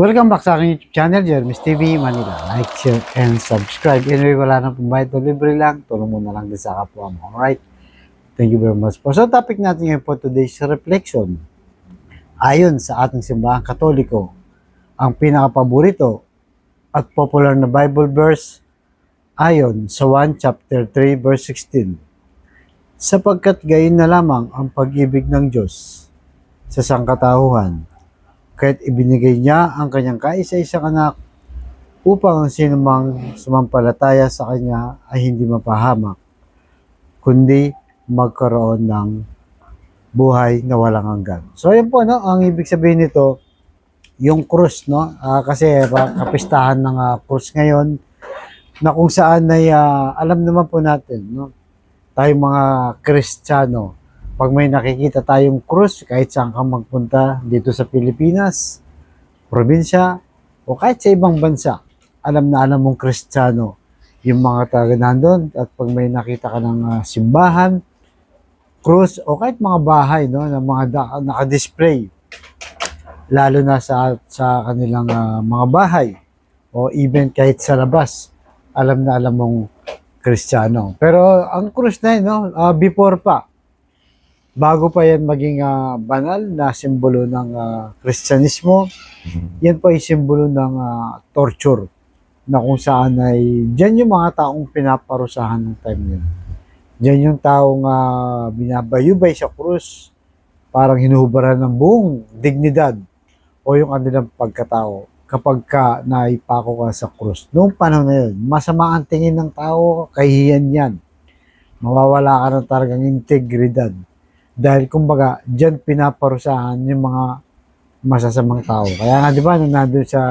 Welcome back sa aking YouTube channel, Jeremy's TV Manila. Like, share, and subscribe. Anyway, wala nang pambayad o libre lang. Tulong mo na lang din sa kapwa mo. Alright? Thank you very much po. So, topic natin ngayon po today's reflection. Ayon sa ating simbahang katoliko, ang pinakapaborito at popular na Bible verse ayon sa 1 chapter 3 verse 16. Sapagkat gayon na lamang ang pag-ibig ng Diyos sa sangkatauhan kahit ibinigay niya ang kanyang kaisa-isang anak upang ang sinumang sumampalataya sa kanya ay hindi mapahamak, kundi magkaroon ng buhay na walang hanggan. So, yun po, no? ang ibig sabihin nito, yung krus, no? Ah, kasi kapistahan ng krus ngayon, na kung saan ay ah, alam naman po natin, no? tayong mga Kristiyano, pag may nakikita tayong krus, kahit saan ka magpunta dito sa Pilipinas, probinsya, o kahit sa ibang bansa, alam na alam mong Kristiyano yung mga taga nandun. At pag may nakita ka ng ah, simbahan, krus, o kahit mga bahay, no, na mga da- naka-display, lalo na sa, sa kanilang ah, mga bahay, o even kahit sa labas, alam na alam mong Kristiyano. Pero ang krus na yun, no, ah, before pa, bago pa yan maging ah, banal na simbolo ng Kristyanismo, yan po ay simbolo ng ah, torture na kung saan ay dyan yung mga taong pinaparusahan ng time yun. Dyan yung taong ah, binabayubay sa krus, parang hinuhubaran ng buong dignidad o yung kanilang pagkatao kapag ka naipako ka sa krus. Noong panahon na yun, masama ang tingin ng tao, kahiyan yan. Mawawala ka ng talagang integridad. Dahil kumbaga, dyan pinaparusahan yung mga masasamang tao. Kaya nga, di ba, nandun sa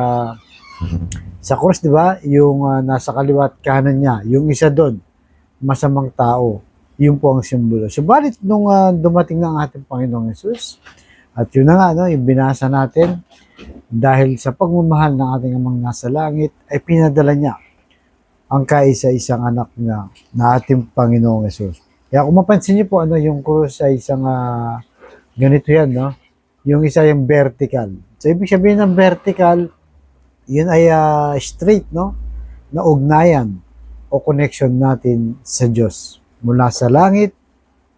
sa cross, di ba, yung ah, nasa kaliwat kanan niya, yung isa doon, masamang tao, yun po ang simbolo. Subalit, nung ah, dumating na ang ating Panginoong Yesus, at yun na nga, no, yung binasa natin, dahil sa pagmamahal ng ating amang nasa langit, ay pinadala niya ang kaisa-isang anak niya na ating Panginoong Yesus. Kaya kung mapansin niyo po, ano, yung cross ay isang ah, ganito yan, no? Yung isa yung vertical. So, ibig sabihin ng vertical, yun ay ah, straight, no? Na ugnayan o connection natin sa Diyos. Mula sa langit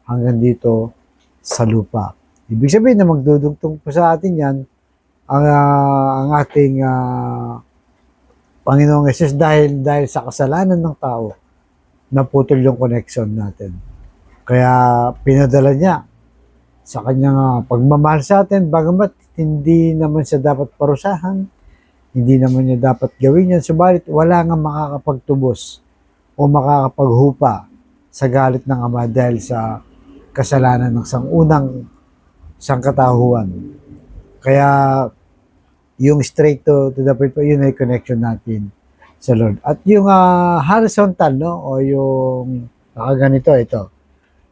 hanggang dito sa lupa. Ibig sabihin na magdudugtong po sa atin yan ang, ah, ang ating ah, Panginoong Jesus dahil dahil sa kasalanan ng tao naputol yung connection natin. Kaya pinadala niya sa kanyang ah, pagmamahal sa atin bagamat hindi naman siya dapat parusahan, hindi naman niya dapat gawin yan, subalit wala nga makakapagtubos o makakapaghupa sa galit ng Ama dahil sa kasalanan ng sangunang sangkatahuan. Kaya yung straight to, to the point po, yun ay connection natin sa Lord. At yung ah, horizontal, no? O yung nakaganito, ito.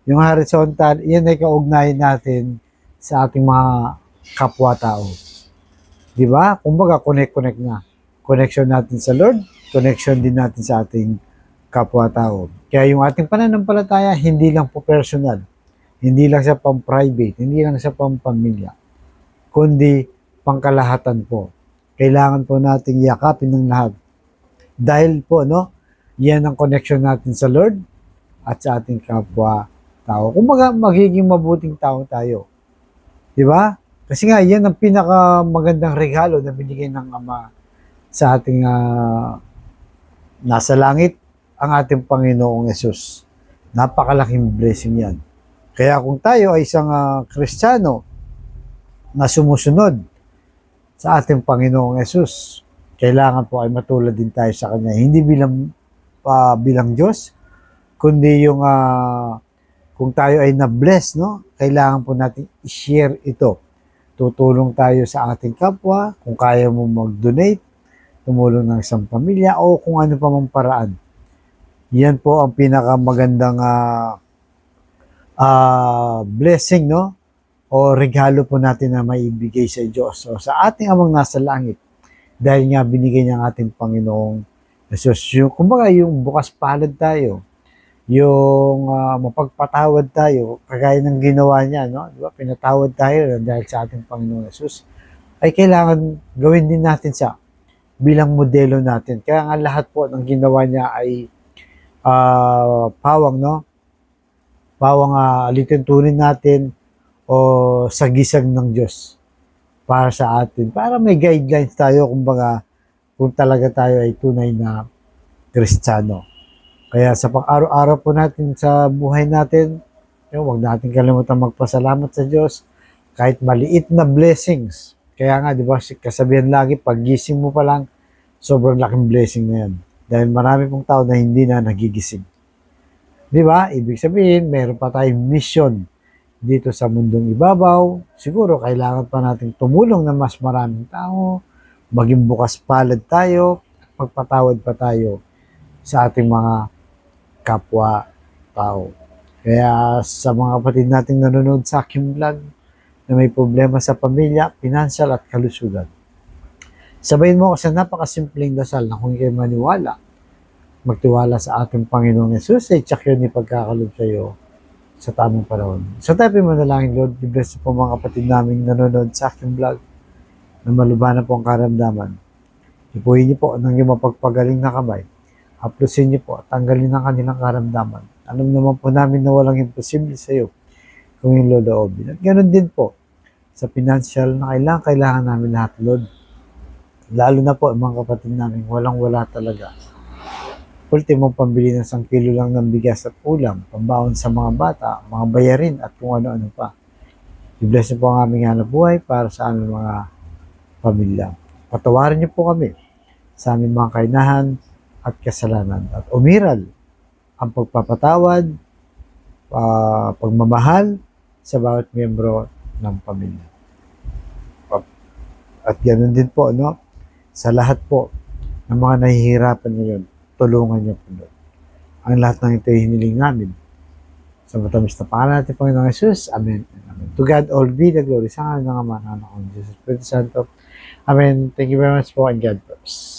Yung horizontal, yun ay kaugnayan natin sa ating mga kapwa-tao. Di ba? Kumbaga, connect-connect na. Connection natin sa Lord, connection din natin sa ating kapwa-tao. Kaya yung ating pananampalataya, hindi lang po personal. Hindi lang sa pang-private, hindi lang sa pang-pamilya. Kundi pangkalahatan po. Kailangan po nating yakapin ng lahat. Dahil po, no, yan ang connection natin sa Lord at sa ating kapwa-tao. Kumbaga, magiging mabuting tao tayo. Di ba? Kasi nga, yan ang pinakamagandang regalo na binigay ng Ama sa ating ah, nasa langit, ang ating Panginoong Yesus. Napakalaking blessing yan. Kaya kung tayo ay isang ah, Kristiyano na sumusunod sa ating Panginoong Yesus, kailangan po ay matulad din tayo sa Kanya. Hindi bilang ah, bilang Diyos, kundi yung ah, kung tayo ay na-bless, no? Kailangan po natin i-share ito. Tutulong tayo sa ating kapwa, kung kaya mo mag-donate, tumulong ng isang pamilya, o kung ano pa mang paraan. Yan po ang pinakamagandang ah, ah, blessing, no? O regalo po natin na maibigay sa Diyos. O sa ating amang nasa langit. Dahil nga binigay niya ang ating Panginoong Jesus. Yung, kumbaga, yung bukas palad tayo. Yung ah, mapagpatawad tayo, kagaya ng ginawa niya, no? Di ba? Pinatawad tayo dahil sa ating Panginoong Jesus. ay kailangan gawin din natin siya bilang modelo natin. Kaya nga lahat po ng ginawa niya ay ah, pawang, no? Pawang uh, alituntunin natin o sagisag ng Diyos para sa atin. Para may guidelines tayo, kumbaga, kung talaga tayo ay tunay na Kristiyano. Kaya sa pang-araw-araw po natin sa buhay natin, yun, huwag natin kalimutan magpasalamat sa Diyos kahit maliit na blessings. Kaya nga, di ba, kasabihan lagi, pag gising mo pa lang, sobrang laking blessing na yan. Dahil marami pong tao na hindi na nagigising. Di ba? Ibig sabihin, meron pa tayong mission dito sa mundong ibabaw. Siguro, kailangan pa natin tumulong ng mas maraming tao, maging bukas palad tayo, magpatawad pa tayo sa ating mga kapwa tao. Kaya sa mga kapatid nating nanonood sa aking vlog na may problema sa pamilya, financial at kalusugan. Sabayin mo sa napakasimpleng dasal na kung kayo maniwala, magtiwala sa ating Panginoong Yesus, ay tsak yun ipagkakalob sa iyo sa tamang panahon. So tayo mo na lang, Lord, i-bless po mga kapatid naming nanonood sa aking vlog na malubanan po ang karamdaman. Ipuhin niyo po ng iyong mapagpagaling na kamay. Haplusin niyo po at tanggalin ang kanilang karamdaman. Alam naman po namin na walang imposible sa iyo kung yung loloobin. At ganoon din po sa financial na kailangan, kailangan namin lahat, Lord. Lalo na po mga kapatid namin, walang-wala talaga. Ultimong pambili ng isang kilo lang ng bigas at ulam, pambaon sa mga bata, mga bayarin at kung ano-ano pa. I-bless niyo po ang aming hanap buhay para sa aming mga pamilya. Patawarin niyo po kami sa aming mga kainahan at kasalanan at umiral ang pagpapatawad, ah, pagmamahal sa bawat miyembro ng pamilya. At ganoon din po, no? Sa lahat po ng mga nahihirapan ngayon, tulungan niyo po. Ang lahat ng ito ay hiniling namin. Sa matamis na pangalan natin, Panginoong Jesus. Amen. Amen. To God all be the glory. Sa ngalan ng Ama, ng Jesus, Espiritu Santo. Amen. Thank you very much po and God bless.